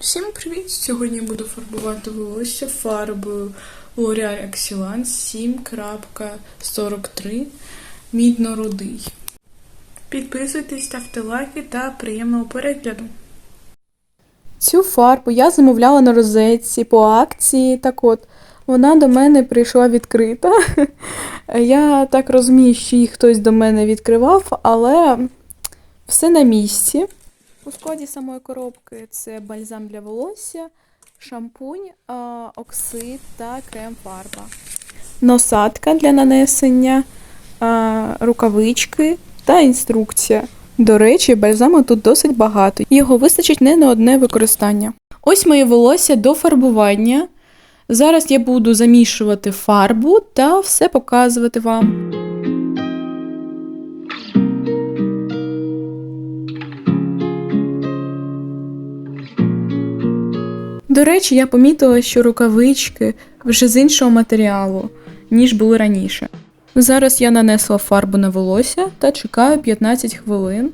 Всім привіт! Сьогодні я буду фарбувати волосся фарбою L'Oreal Excellence 7.43 мідно-рудий. Підписуйтесь, ставте лайки та приємного перегляду. Цю фарбу я замовляла на розетці по акції. Так от, вона до мене прийшла відкрита. Я так розумію, що її хтось до мене відкривав, але все на місці. У складі самої коробки це бальзам для волосся, шампунь, оксид та крем-фарба. Носатка для нанесення, рукавички та інструкція. До речі, бальзаму тут досить багато. Його вистачить не на одне використання. Ось моє волосся до фарбування. Зараз я буду замішувати фарбу та все показувати вам. До речі, я помітила, що рукавички вже з іншого матеріалу, ніж були раніше. Зараз я нанесла фарбу на волосся та чекаю 15 хвилин.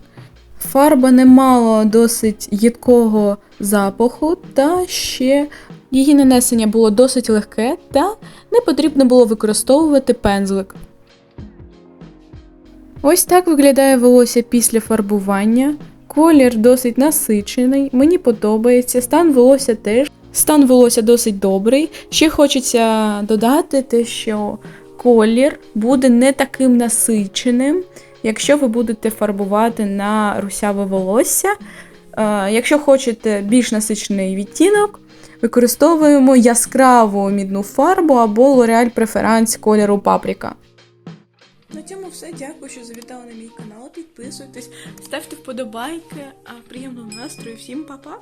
Фарба не мала досить їдкого запаху, та ще її нанесення було досить легке, та не потрібно було використовувати пензлик. Ось так виглядає волосся після фарбування. Колір досить насичений, мені подобається, стан волосся теж. Стан волосся досить добрий. Ще хочеться додати те, що колір буде не таким насиченим, якщо ви будете фарбувати на русяве волосся. Е, Якщо хочете більш насичений відтінок, використовуємо яскраву мідну фарбу або L'Oreal Preference кольору паприка. На цьому все. Дякую, що завітали на мій канал. Підписуйтесь, ставте вподобайки, а приємного настрою. Всім па-па!